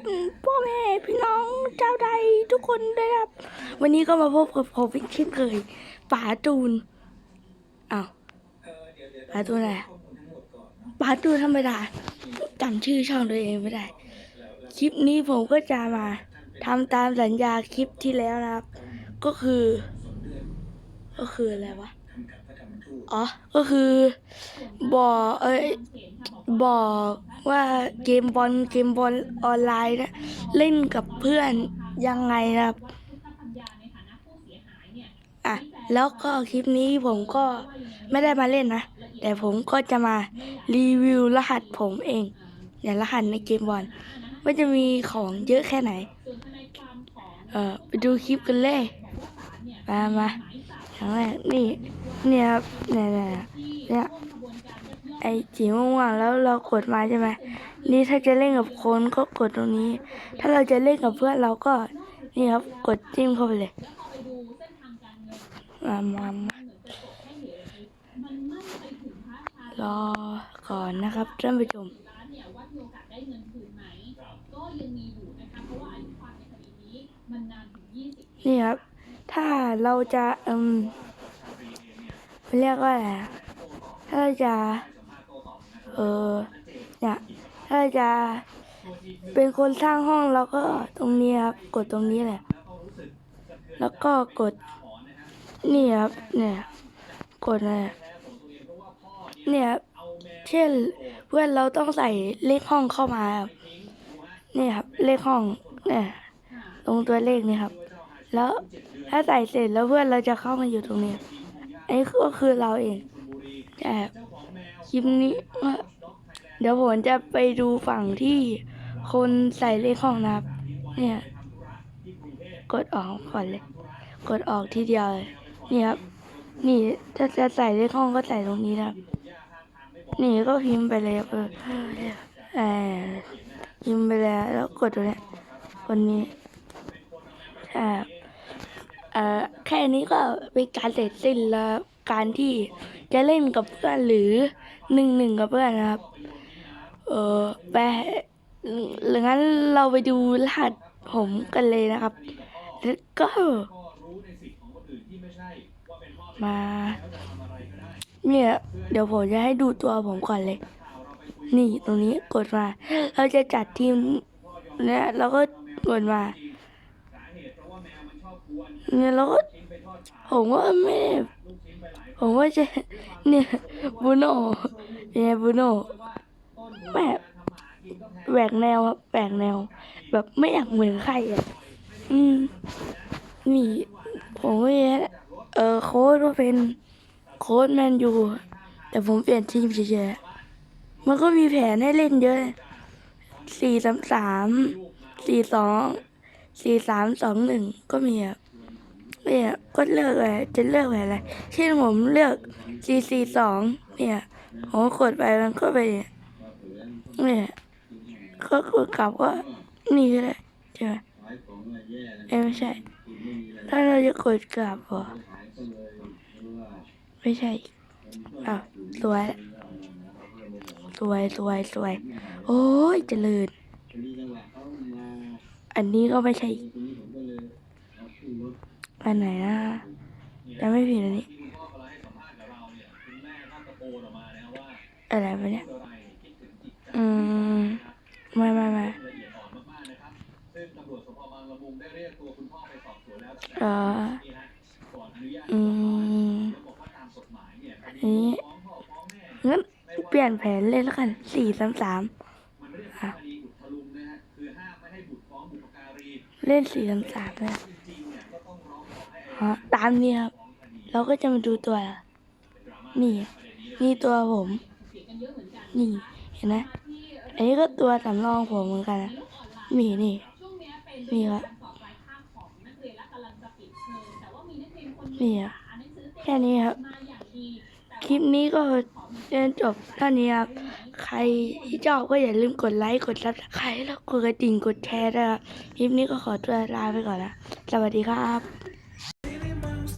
วัสดีท่านพ่อแม่พี่น้องเจ้าวใดทุกคนด้วยครับ วันนี้ก็มาพบกับผมอีกเช่นเคยป๋าจูนอ้าวป๋าจูนอะไรป๋าจูนธรรมดาจำชื่อช่องตัวเองไม่ได้ คลิปนี้ผมก็จะมาทำตามสัญญาคลิปที่แล้วนะครับ ก็คือ ก็คืออะไรวะอ๋อ ก็คือบอกเอ้ยบอก ว่าเกมบอลเกมบอลออนไลน์นะเล่นกับเพื่อนยังไงนะครับอะแล้วก็คลิปนี้ผมก็ไม่ได้มาเล่นนะ แต่ผมก็จะมารีวิวรหัสผมเองเนี่ยรหัสในเกมบอลว่าจะมีของเยอะแค่ไหน เออไปดูคลิปกันเลย มามาครั้งแรกนี่ เนี่ยครับเนี่ยเนี่ยเนี่ย ไอ้สีม่วงๆแล้วเรากดมาใช่ไหมนี่ถ้าจะเล่นกับคนก็กดตรงนี้ ถ้าเราจะเล่นกับเพื่อนเราก็นี่ครับกดจิ้มเข้าไปเลยมามามา รอก่อนนะครับท่านผู้ชมนี่ครับ ถ้าเราจะเอืมเรียกว่าอะไรถ้าเราจะ เออเนี่ยถ้าจะเป็นคนสร้างห้องเราก็ตรงนี้ครับ กดตรงนี้แหละ แล้วก็กด นี่ครับ เนี่ย กดอะไรอะเนี่ยเช่นเพื่อนเราต้องใส่เลขห้องเข้ามาครับนี่ครับ เลขห้องเนี่ยตรงตัวเลขนี่ครับ แล้วถ้าใส่เสร็จแล้วเพื่อนเราจะเข้ามาอยู่ตรงนี้อันนี้ก็คือเราเองแต่คลิปนี้ว่า เดี๋ยวผมจะไปดูฝั่งที่คนใส่เลขห้องนะครับ เนี่ย กดออกก่อนเลย กดออกทีเดียวเลยนี่ครับ นี่ถ้าจะใส่เลขห้องก็ใส่ตรงนี้นะครับ นี่ก็พิมพ์ไปเลยเออเออพิมพ์ไปแล้วแล้วกดตรงนี้คนนี้ใช่ครับเอ่อแค่นี้ก็เป็นการเสร็จสิ้นแล้วการที่จะเล่นกับเพื่อนหรือหนึ่งหนึ่งกับเพื่อนนะครับ เออไปหรืองั้นเราไปดูรหัสผมกันเลยนะครับ แล้วก็ มา เนี่ย เดี๋ยวผมจะให้ดูตัวผมก่อนเลย นี่ตรงนี้กดมา เราจะจัดทีมเนี่ยเราก็กดมาเนี่ยเราก็ผมว่าไม่ผมว่าจะเนี่ยบูโน่เนี่ยบูโน่ แบบแหวกแนวครับแหวกแนว แบบไม่อยากเหมือนใครอะอืมนี่ ผมว่าเออโค้ดว่าเป็นโค้ดแมนยูแต่ผมเปลี่ยนทีมเฉยๆมันก็มีแผนให้เล่นเยอะสี่สามสามสี่สองสี่สามสองหนึ่งก็มีอะเนี่ยก็เลือกอะไรจะเลือกแบบอะไรเช่นผมเลือก C C สองเนี่ยผมกดไปมันก็ไปเนี่ย นี่ยก็กดกลับก็นี่ก็ได้ใช่ไหมเอ้ยไม่ใช่ ถ้าเราจะกดกลับเหรอไม่ใช่อ้าวสวย สวยสวยสวย โอ้ยเจริญ อันนี้ก็ไม่ใช่ อันไหนนะยังไม่ผิดอันนี้อะไรวะเนี่ย อืมไม่ไม่ไม่เอออืมนี้งั้นเปลี่ยนแผนเลยแล้วกันสี่สามสามเล่นสี่สามสามเลยอ๋อตามนี้ครับ เราก็จะมาดูตัว นี่ นี่ตัวผม นี่ เห็นไหม อันนี้ก็ตัวสำรองผมเหมือนกันนะมีนี่นี่ครับนี่ครับแค่นี้ครับ คลิปนี้ก็เรียนจบเท่านี้ครับ ใครที่ชอบก็อย่าลืมกดไลค์กดซับสไครต์แล้วกดกระดิ่งกดแชร์ด้วยครับ คลิปนี้ก็ขอตัวลาไปก่อนนะ สวัสดีครับ